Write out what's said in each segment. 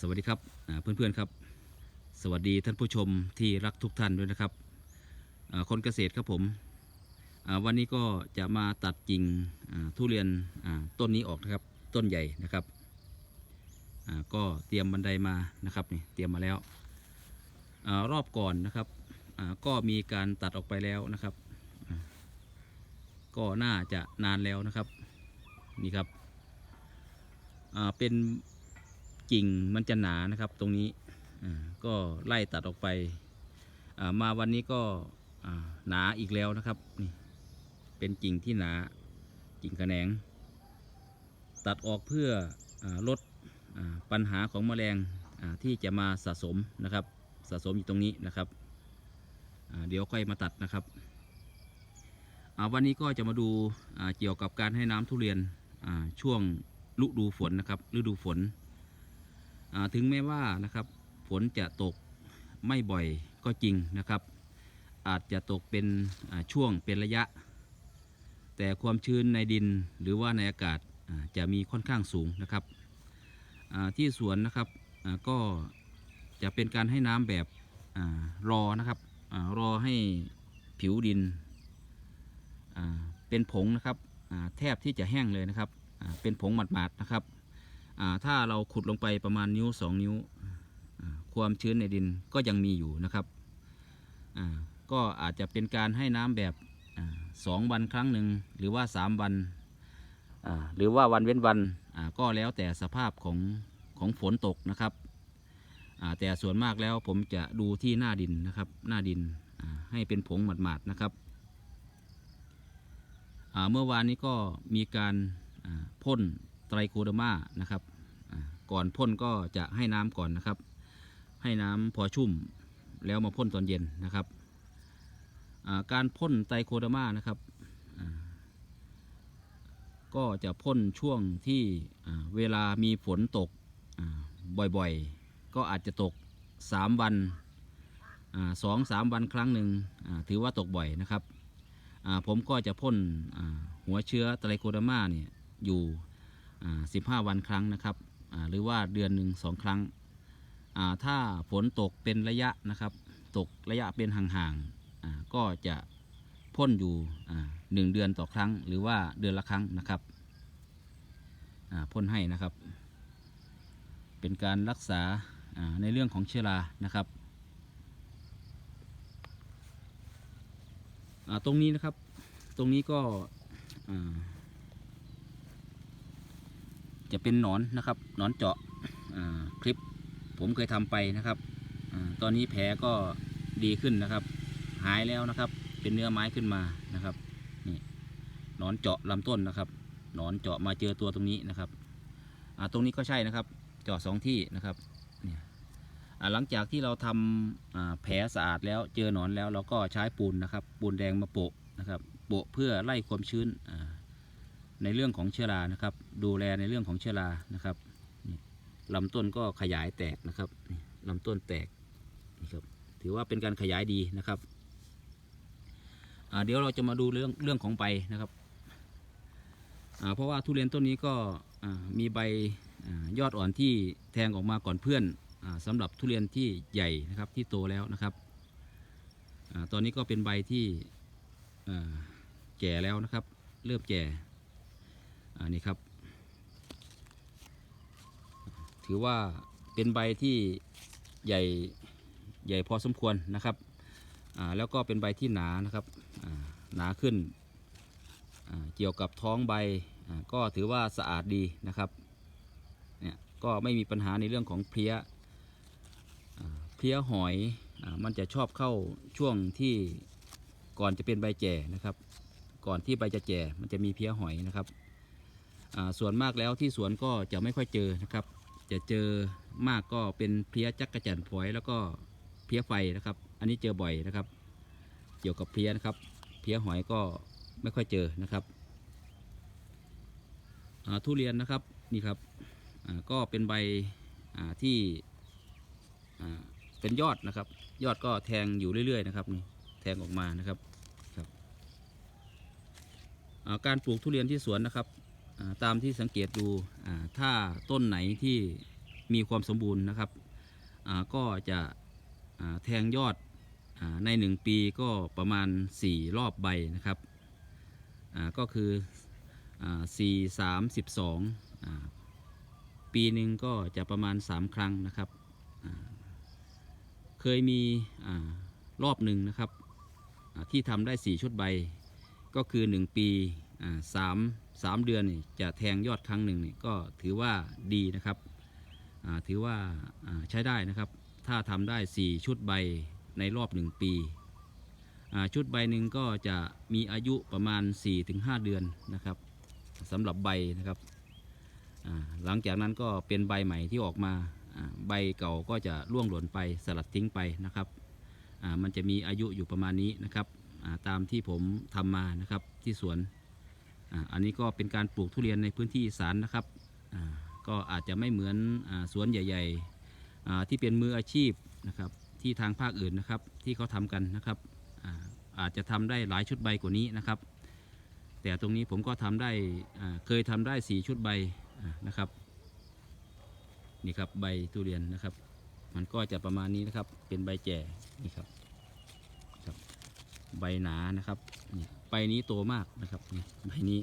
สวัสดีครับเพื่อนๆครับ สวัสดีท่านผู้ชมที่รักทุกท่านด้วยนะครับคนเกษตรครับผมวันนี้ก็จะมาตัดกิ่งทุเรียนต้นนี้ออกนะครับต้นใหญ่นะครับก็เตรียมบันไดมานะครับนี่เตรียมมาแล้วอรอบก่อนนะครับก็มีการตัดออกไปแล้วนะครับ ก็น่าจะนานแล้วนะครับนี่ครับเป็น กิ่งมันจะหนานะครับตรงนี้ก็ไล่ตัดออกไปมาวันนี้ก็หนาอีกแล้วนะครับนี่เป็นกิ่งที่หนากิ่งแขนง ตัดออกเพื่ออลดอปัญหาของแมลงที่จะมาสะสมนะครับสะสมอยู่ตรงนี้นะครับเดี๋ยวค่อยมาตัดนะครับวันนี้ก็จะมาดูเกี่ยวกับการให้น้ำทุเรียนช่วงฤดูฝนนะครับฤดูฝน ถึงแม้ว่านะครับฝนจะตกไม่บ่อยก็จริงนะครับ อาจจะตกเป็นช่วงเป็นระยะ แต่ความชื้นในดินหรือว่าในอากาศจะมีค่อนข้างสูงนะครับที่สวนนะครับก็จะเป็นการให้น้ำแบบอรอนะครับอรอให้ผิวดินเป็นผงนะครับแทบที่จะแห้งเลยนะครับเป็นผงหมาดๆนะครับ ถ้าเราขุดลงไปประมาณนิ้ว 2 นิ้ว ความชื้นในดินก็ยังมีอยู่นะครับ ก็อาจจะเป็นการให้น้ำแบบอสองวันครั้งหนึ่งหรือว่า 3 วัน หรือว่าวันเว้นวันก็แล้วแต่สภาพของของฝนตกนะครับ แต่ส่วนมากแล้วผมจะดูที่หน้าดินนะครับ หน้าดินให้เป็นผงหมาดๆนะครับ เมื่อวานนี้ก็มีการพ่น ไตรโคเดอร์มานะครับก่อนพ่นก็จะให้น้ำก่อนนะครับ ให้น้ำพอชุ่มแล้วมาพ่นตอนเย็นนะครับการพ่นไตรโคเดอร์มานะครับก็จะพ่นช่วงที่เวลามีฝนตกบ่อยๆ ก็อาจจะตก 3 วันสองสามวันครั้งหนึ่งถือว่าตกบ่อยนะครับผมก็จะพ่นหัวเชื้อไตรโคเดอร์มาเนี่ยอยู่ อ่า15วันครั้งนะครับอ่าหรือว่าเดือนหนึ่งสองครั้งอ่าถ้าฝนตกเป็นระยะนะครับ ตกระยะเป็นห่างๆอ่าก็จะพ่นอยู่อ่าหนึ่งเดือนต่อครั้ง หรือว่าเดือนละครั้งนะครับอ่าพ่นให้นะครับ เป็นการรักษาอ่าในเรื่องของเชื้อรานะครับอ่าตรงนี้นะครับตรงนี้ก็อ่า จะเป็นหนอนนะครับหนอนเจาะคลิปผมเคยทำไปนะครับอตอนนี้แผลก็ดีขึ้นนะครับ หายแล้วนะครับ เป็นเนื้อไม้ขึ้นมานะครับนี่หนอนเจาะลำต้นนะครับหนอนเจาะมาเจอตัวตรงนี้นะครับตรงนี้ก็ใช่นะครับ เจาะสองที่นะครับเนี่ยหลังจากที่เราทำอ่าแผลสะอาดแล้วเจอหนอนแล้วเราก็ใช้ปูนนะครับ ปูนแดงมาโปะนะครับโปะเพื่อไล่ความชื้นอ่า ในเรื่องของเชื้อรานะครับ ดูแลในเรื่องของเชื้อรานะครับลำต้นก็ขยายแตกนะครับลำต้นแตกนี่ครับถือว่าเป็นการขยายดีนะครับเดี๋ยวเราจะมาดูเรื่องเรื่องของใบนะครับเพราะว่าทุเรียนต้นนี้ก็มีใบอยอดอ่อนที่แทงออกมาก่อนเพื่อนอาสำหรับทุเรียนที่ใหญ่นะครับที่โตแล้วนะครับอตอนนี้ก็เป็นใบที่แก่แล้วนะครับ เริ่มแก่ อันนี้ครับ ถือว่าเป็นใบที่ใหญ่ใหญ่พอสมควรนะครับแล้วก็เป็นใบที่หนานะครับหนาขึ้นเกี่ยวกับท้องใบก็ถือว่าสะอาดดีนะครับเนี่ยก็ไม่มีปัญหาในเรื่องของเพลี้ยเพลี้ยหอยอมันจะชอบเข้าช่วงที่ก่อนจะเป็นใบแก่นะครับ ก่อนที่ใบจะแก่มันจะมีเพลี้ยหอยนะครับ ส่วนมากแล้วที่สวนก็จะไม่ค่อยเจอนะครับ จะเจอมากก็เป็นเพี้ยจักกระจันฝอยแล้วก็เพี้ยไฟนะครับ อันนี้เจอบ่อยนะครับ เกี่ยวกับเพี้ยนะครับ เพี้ยหอยก็ไม่ค่อยเจอนะครับทุเรียนนะครับนี่ครับก็เป็นใบที่เป็นยอดนะครับ ยอดก็แทงอยู่เรื่อยๆนะครับนี่แทงออกมานะครับครับการปลูกทุเรียนที่สวนนะครับ ตามที่สังเกตดูถ้าต้นไหนที่มีความสมบูรณ์นะครับก็จะแทงยอดอใน 1 ปีก็ประมาณ 4 รอบใบนะครับก็คืออ่า4 3 12อ่าปีหนึ่งก็จะประมาณ 3 ครั้งนะครับเคยมีอรอบหนึ่งนะครับที่ทำได้ 4 ชุดใบ ก็คือ 1 ปีอ่ สามเดือนนี่จะแทงยอดครั้งหนึ่งนี่ก็ถือว่าดีนะครับถือว่าใช้ได้นะครับ ถ้าทำได้ 4 ชุดใบในรอบ 1 ปีชุดใบหนึ่งก็จะมีอายุประมาณ 4-5 เดือนนะครับสำหรับใบนะครับหลังจากนั้นก็เป็นใบใหม่ที่ออกมาใบเก่าก็จะร่วงหล่นไปสลัดทิ้งไปนะครับมันจะมีอายุอยู่ประมาณนี้นะครับตามที่ผมทำมานะครับที่สวน อันนี้ก็เป็นการปลูกทุเรียนในพื้นที่อีสานนะครับ ก็อาจจะไม่เหมือนอสวนใหญ่ๆ ที่เป็นมืออาชีพนะครับที่ทางภาคอื่นนะครับที่เขาทำกันนะครับอาอาจจะทำได้หลายชุดใบกว่านี้นะครับ แต่ตรงนี้ผมก็ทำได้เคยทำได้ 4 ชุดใบนะครับนี่ครับใบทุเรียนนะครับ มันก็จะประมาณนี้นะครับเป็นใบแจ่นี่ครับใบหนานะครับนี่ ใบนี้โตมากนะครับนี่ใบนี้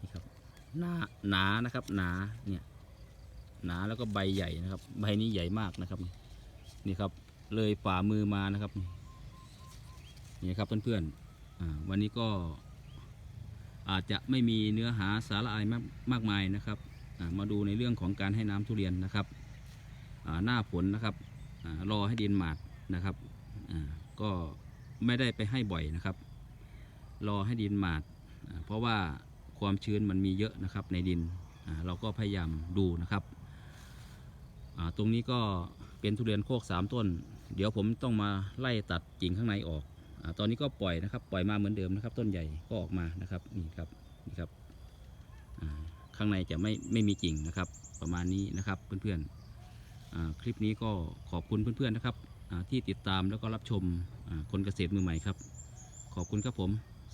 นี่ครับหนาหนานะครับ หนาเนี่ยหนาแล้วก็ใบใหญ่นะครับ ใบนี้ใหญ่มากนะครับนี่ครับ เลยฝ่ามือมานะครับนี่ครับเพื่อนๆอ่าวันนี้ก็อาจจะไม่มีเนื้อหาสาระอะไรมากมากมายนะครับมาดูในเรื่องของการให้น้ำทุเรียนนะครับหน้าฝนนะครับอรอให้ดินหมาดนะครับก็ไม่ได้ไปให้บ่อยนะครับ รอให้ดินหมาด เพราะว่าความชื้นมันมีเยอะนะครับในดินเราก็พยายามดูนะครับ ตรงนี้ก็เป็นทุเรียนโคกสามต้น เดี๋ยวผมต้องมาไล่ตัดกิ่งข้างในออกอตอนนี้ก็ปล่อยนะครับ ปล่อยมาเหมือนเดิมนะครับ ต้นใหญ่ก็ออกมานะครับนี่ครับนี่ครับข้างในจะไม่ไม่มีกิ่งนะครับ ประมาณนี้นะครับเพื่อนๆอ่าคลิปนี้ก็ขอบคุณเพื่อนๆนะครับที่ติดตามแล้วก็รับชมคนเกษตรมือใหม่ครับ ขอบคุณครับผม